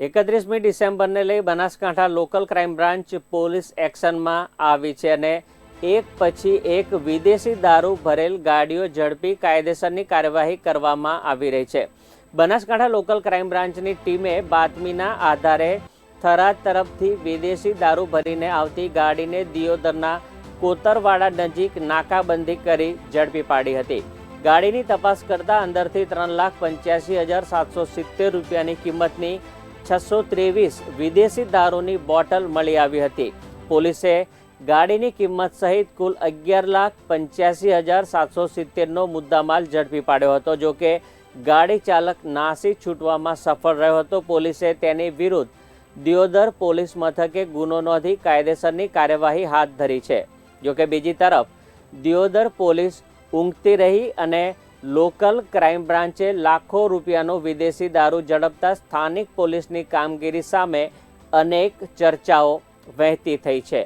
એકત્રીસમી ડિસેમ્બરને લઈ Banaskantha local crime branch police એક્શનમાં આવી છે અને એક પછી એક વિદેશી દારૂ ભરેલ ગાડીઓ ઝડપી કાયદેસરની કાર્યવાહી કરવામાં આવી રહી છે. બનાસકાંઠા લોકલ ક્રાઇમ બ્રાન્ચની ટીમે બાતમીના આધારે થરાદ તરફથી વિદેશી દારૂ ભરીને આવતી ગાડીને દિયોદરના કોતરવાડા નજીક નાકાબંધી કરી ઝડપી પાડી હતી. ગાડીની તપાસ કરતા અંદરથી ત્રણ લાખ પંચ્યાસી હજાર સાતસો સિત્તેર રૂપિયાની કિંમતની છસો ત્રેવીસ વિદેશી દારૂની બોટલ મળી આવી હતી. પોલીસે ગાડીની કિંમત સહિત કુલ અગિયાર લાખ પંચ્યાસી હજાર સાતસો સિત્તેરનો મુદ્દામાલ ઝડપી પાડ્યો હતો. જો કે ગાડી ચાલક નાસી છૂટવામાં સફળ રહ્યો હતો. પોલીસે તેની વિરુદ્ધ દિયોદર પોલીસ મથકે ગુનો નોંધી કાયદેસરની કાર્યવાહી હાથ ધરી છે. જોકે બીજી તરફ દિયોદર પોલીસ ઊંઘતી રહી અને લોકલ ક્રાઇમ બ્રાન્ચે લાખો રૂપિયાનો વિદેશી દારૂ ઝડપતા સ્થાનિક પોલીસની કામગીરી સામે અનેક ચર્ચાઓ વહેતી થઈ છે.